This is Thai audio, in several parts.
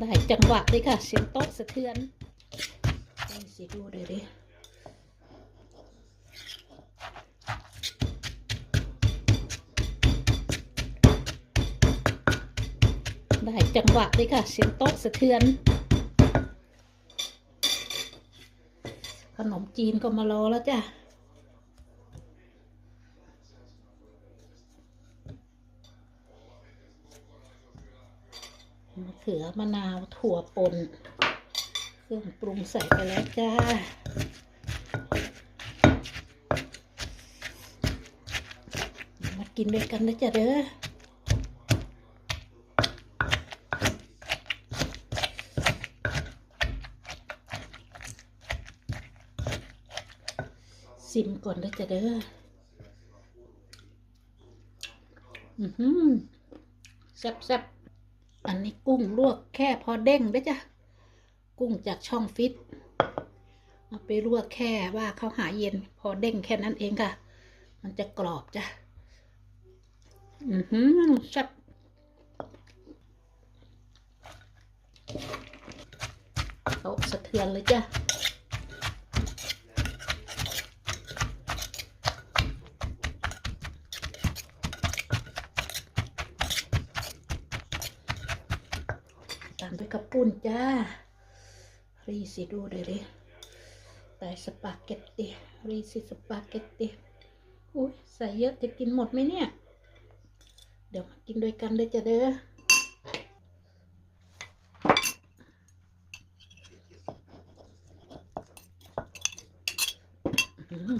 ได้จังหวะเลยค่ะ เสียงโต๊ะสะเทือนนี่สิดูเดี๋ยวดิได้จังหวะเลยค่ะ เสียงโต๊ะสะเทือน ขนมจีนก็มารอแล้วจ้ะ มะเขือมะนาวถั่วป่นเครื่องปรุงใส่ไปแล้วจ้ามากินด้วยกันนะจ๊ะเด้อซิมก่อนนะจ๊ะเด้ออือหือแซ่บแซ่บๆ อันนี้กุ้งลวกแค่พอเด้งเด้อจ้ะ กุ้งจากช่องฟิตเอาไปลวกแค่ว่าเขาหาเย็น พอเด้งแค่นั้นเองค่ะ มันจะกรอบจ้ะ อือหือแซ่บโตสะเทือนเลยจ้ะ ตามด้วยกระปุ่นจ้า รีสิดูเดี๋ยวดิแต่สปาเกตตีรีสิสปาเกตตีอุ้ยใส่เยอะจะกินหมดไหมเนี่ย เดี๋ยวมากินด้วยกันเลยจ้ะเด้ออื้อหือ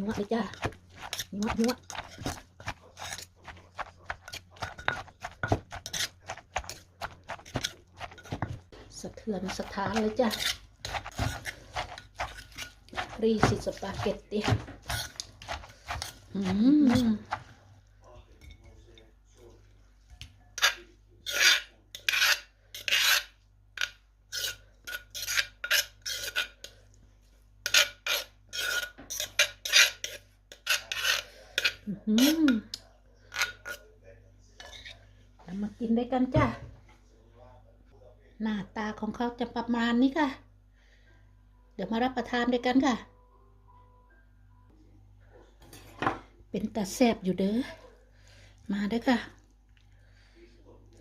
นัวเลยจ้านัวนัว เทือนสถานเลยจ้ะ รีสิสปาเกตตีอืมอื้อหือแล้วมากินด้วยกันจ้ะ หน้าตาของเขาจะประมาณนี้ค่ะ เดี๋ยวมารับประทานด้วยกันค่ะ เป็นตาแซบอยู่เด้อ มาเด้อค่ะ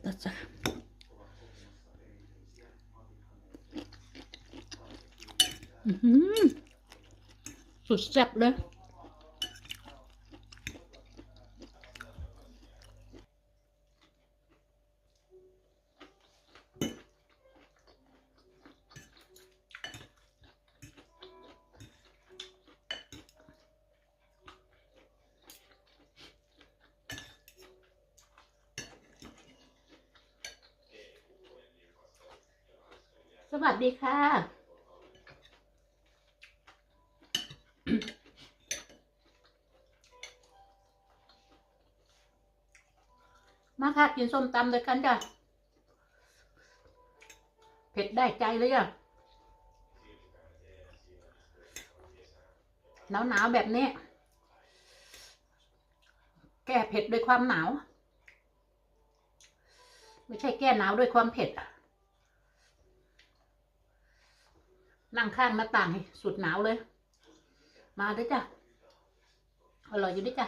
ตาจ้ะอื้อหือสุดแซ่บเลย สวัสดีค่ะ มาค่ะกินส้มตำด้วยกันจ้ะเผ็ดได้ใจเลยอะหนาวหนาวๆแบบนี้ แก้เผ็ดด้วยความหนาว ไม่ใช่แก้หนาวด้วยความเผ็ด นั่งข้างหน้าต่างสุดหนาวเลย มาด้วยจ้ะ อร่อยอยู่ด้วยจ้ะ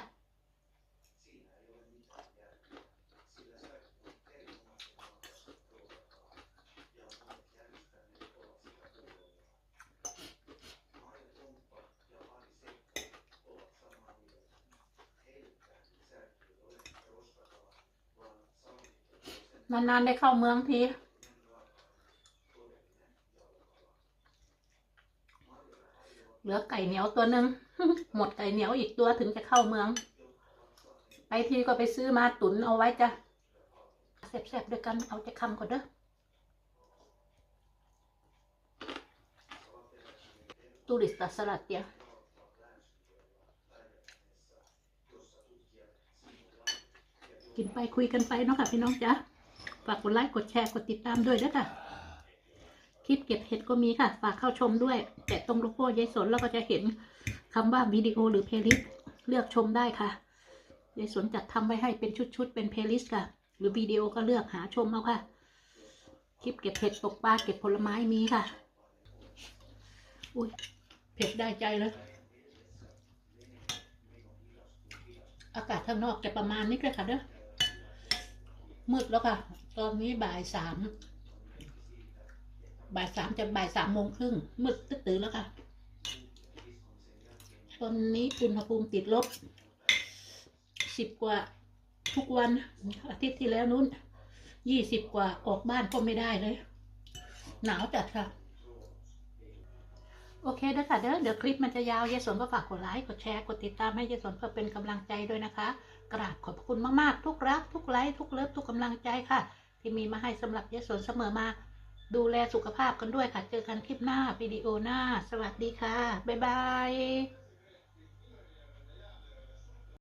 นานๆได้เข้าเมืองที เหลือไก่เหนียวตัวหนึ่งหมดไก่เหนียวอีกตัวถึงจะเข้าเมือง ไปทีก็ไปซื้อมาตุนเอาไว้จ้ะแซ่บๆด้วยกันเอาจะคำก่อนเด้อตูริสตาสลัดเตียกินไปคุยกันไปเนาะค่ะพี่น้องจ๊ะฝากกดไลค์กดแชร์กดติดตามด้วยด้วยค่ะ คลิปเก็บเห็ดก็มีค่ะ ฝากเข้าชมด้วย แต่ตรงโลโก้ยายสนแล้วก็จะเห็นคำว่าวิดีโอหรือเพลย์ลิสต์เลือกชมได้ค่ะยายสนจัดทำไว้ให้เป็นชุดๆเป็นเพลย์ลิสต์ค่ะ หรือวิดีโอก็เลือกหาชมเอาค่ะ คลิปเก็บเผ็ดตกปลาเก็บผลไม้มีค่ะ อุ้ยเผ็ดได้ใจเลยอากาศข้างนอกจะประมาณนี้เลยค่ะเด้อมืดแล้วค่ะ ตอนนี้บ่ายสาม บ่ายสามจะบ่ายสามโมงครึ่งมืดตื้อแล้วค่ะตอนนี้อุณหภูมิติดลบสิบกว่าทุกวันอาทิตย์ที่แล้วนู้นยี่สิบกว่าออกบ้านก็ไม่ได้เลย หนาวจัดค่ะ โอเคเด้อค่ะเด้อเดี๋ยวคลิปมันจะยาวยายสนก็ฝากกดไลค์กดแชร์กดติดตามให้ยายสนเพื่อเป็นกำลังใจด้วยนะคะ กราบขอบคุณมากๆ ทุกรัก ทุกไลค์ทุกเลิฟทุกกำลังใจค่ะ ที่มีมาให้สำหรับยายสนเสมอมา ดูแลสุขภาพกันด้วยค่ะ เจอกันคลิปหน้าวิดีโอหน้า สวัสดีค่ะ บ๊ายบาย